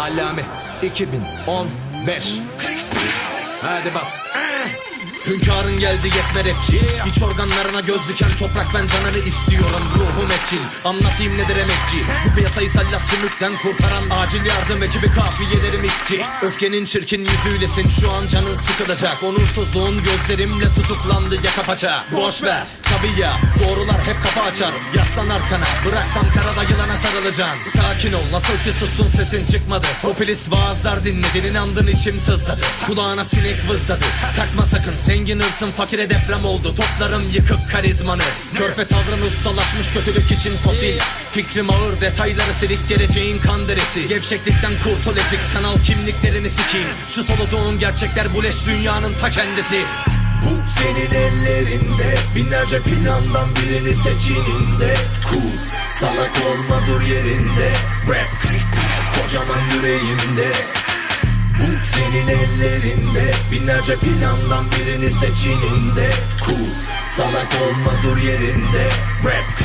Allame 2015 Hadi bas. Hünkârın geldi yetme rapçi İç organlarına göz diken toprak ben canını istiyorum Ruhum etçil. Anlatayım nedir emekçi? Bu piyasayı sallas sümükten kurtaran Acil yardım ekibi kafiyelerim işçi. Öfkenin çirkin yüzüylesin şu an canın sıkılacak. Onursuzluğun gözlerimle tutuklandı yaka paça Boş ver. Tabii ya doğrular hep kafa açar Yaslan arkana bıraksam karada yılana sarılacaksın Sakin ol nasıl ki sustun sesin çıkmadı. Popülist vaazlar dinledin inandın içim sızladı Kulağına sinek vızladı Takma sakın zengin hırsın fakire deprem oldu. Toplarım yıkık karizmanı. Körpe tavrın ustalaşmış kötülük için fosil. Fikrim ağır detayları silik geleceğin kan deresi. Gevşeklikten kurtul ezik sanal kimliklerini sikeyim. Şu soluduğum gerçekler bu leş dünyanın ta kendisi bu senin ellerinde. Binlerce plandan birini seçininde Cool Salak olma dur yerinde. Rap Kocaman yüreğimde. Bu senin ellerinde. Binlerce plandan birini seçininde Cool Salak olma dur yerinde. Rap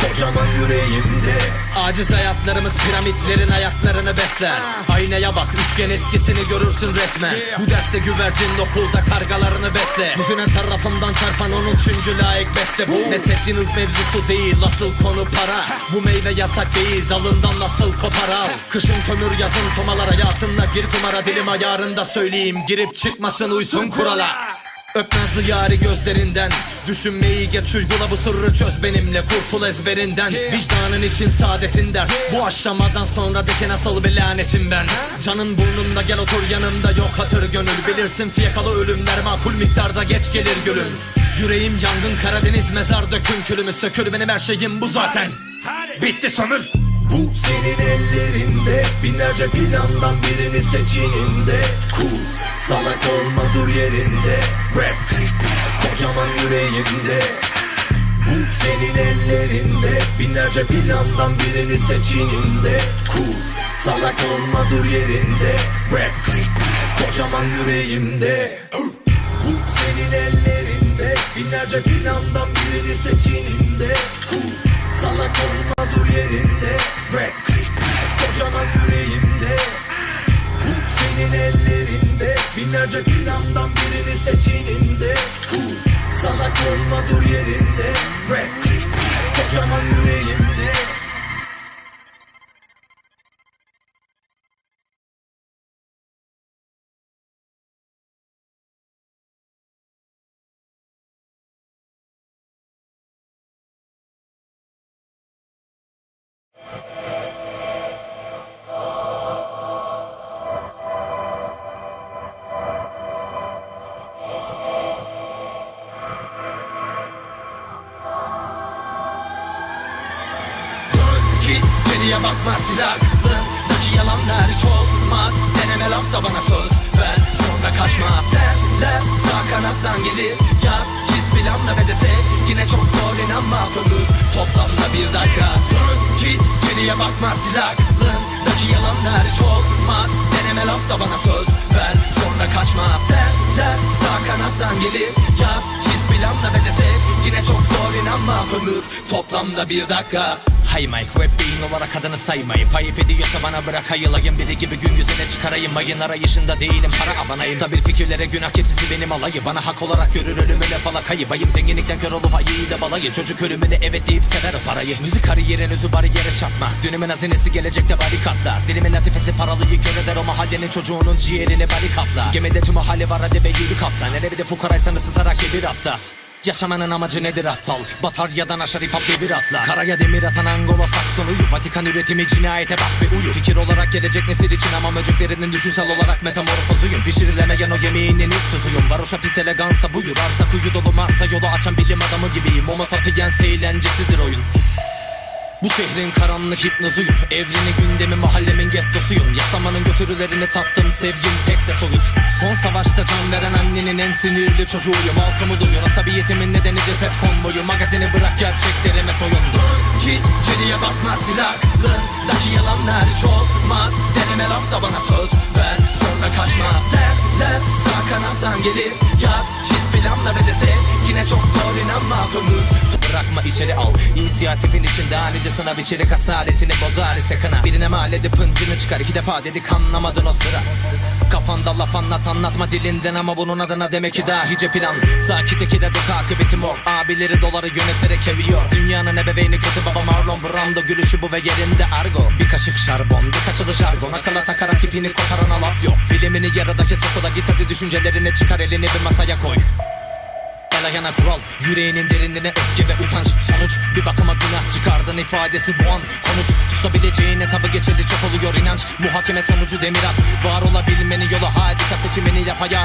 Kocaman yüreğimde. Aciz hayatlarımız piramitlerin ayaklarını besler. Aynaya bak üçgen etkisini görürsün resmen. Bu derste güvercin okulda kargalarını besle. Yüzüne tarafımdan çarpan on üçüncü layık beste. Bu Neseddin ırk mevzusu değil asıl konu para? Bu meyve yasak değil dalından nasıl kopar al? Kışın kömür yazın tomalar hayatınla gir kumara. Dilim ayarında söyleyeyim girip çıkmasın uysun kurala Öp nazlı yari gözlerinden? Düşünmeyi geç uygula bu sırrı çöz benimle. Kurtul ezberinden. Vicdanın için saadetin der Bu aşamadan sonra de ki nasıl bir lanetim ben? Canın burnunda gel otur yanımda. Yok hatır gönül. Bilirsin fiyakalı ölümler makul miktarda geç gelir gülüm. Yüreğim yangın Karadeniz mezar dökün külümü. Sökül benim her şeyim bu zaten. Bitti sömür bu senin ellerinde Binlerce plandan birini seçininde Cool Salak olma dur yerinde. Rap Kocaman yüreğimde. Bu senin ellerinde Binlerce plandan birini seçininde Cool Salak olma dur yerinde. Rap Kocaman yüreğimde. Bu senin ellerinde Binlerce plandan birini seçininde Cool. Salak olma dur yerinde. Rap Kocaman yüreğimde. Senin ellerinde. Binlerce plandan birini seçininde Cool. Salak olma dur yerinde. Rap Kocaman yüreğimde geriye bakma silahlındaki yalanlar hiç olmaz. Deneme lafta bana söz ver. Sonra kaçma. Derler sağ kanattan gelir. Yaz çiz planla ve dese Yine çok zor inanma. Ömür toplamda bir dakika. Dön git geriye bakma silahlındaki yalanlar hiç olmaz. Deneme lafta bana söz ver. Sonra kaçma. Derler sağ kanattan gelir. Yaz çiz planla ve dese Yine çok zor inanma. Ömür toplamda bir dakika Hay Mike rap beyin olarak adını saymayıp Ayıp ediyorsa bana bırak ayılayım. Biri gibi gün yüzüne çıkarayım. Ayın arayışında değilim para abanayım. Stabil fikirlere günah keçisi benim alayı. Bana hak olarak görür ölümüne falakayı Bayım zenginlikten kör olup ayıyı da balayı. Çocuk ölümüne evet deyip sever o parayı. Müzik kariyerin özü bariyere çarpmak Dünümün hazinesi gelecekte barikatlar. Dilimin latifesi paralıyı kör eder o mahallenin çocuğunun ciğerini barikatlar. Gemide tüm mahalle var hadi be yürü kaptan. Hele bir de fukaraysan ısıtarak ye bir hafta Yaşamanın amacı nedir aptal? Bataryadan aşağı hip hop devir atla Karaya demir atan Angola Saksonu'yu Vatikan üretimi cinayete bak ve uyu. Fikir olarak gelecek nesil için ama möcüklerinin düşünsel olarak metamorfozuyum. Pişirilemeyen o yemeğinin ilk tuzuyum. Varoşa pis elegansa buyur. Arsa kuyu dolu Mars'a yolu açan bilim adamı gibiyim. Homo sapiens eğlencesidir oyun bu şehrin karanlık hipnozuyum. Evreni gündemi mahallemin gettosuyum. Yaşlamanın götürülerini tattım sevgim pek de soyut Son savaşta can veren annenin en sinirli çocuğuyum. Halkımı duyuyor asabiyetimin nedeni ceset konvoyu. Magazini bırak gerçeklerime soyun. Dön git geriye bakma silahlındaki yalanlar hiç olmaz Deneme lafta bana söz ver sonra kaçma. Derler sağ kanattan gelir. Yaz çiz planla ve dese. Yine çok zor inanma ömür bırakma içeri al. İnisiyatifin içinde halice sınav içerik asaletini bozar. İse kına Birine mal edip hıncını çıkar. İki defa dedik anlamadın o sıra. Kafanda laf anlat anlatma dilinden ama bunun adına demek ki dahice plan. Sakit ekile dök akıbeti mor Abileri doları yöneterek eviyor. Dünyanın ebeveyni kötü baba Marlon Brando Gülüşü bu ve yerinde argo. Bir kaşık şarbon bir kaçılı jargon. Akıla takarak ipini koparana laf yok Filmini yarıdaki sokula git hadi düşüncelerini çıkar elini bir masaya koy. El ayağına kural Yüreğinin derinliğine öfke ve utanç. Sonuç bir bakıma günah çıkardın ifadesi bu an. Konuş susabileceğine tabi geçerli çok oluyor inanç. Muhakeme sonucu demir at Var olabilmenin yolu harika seçimini yap hayata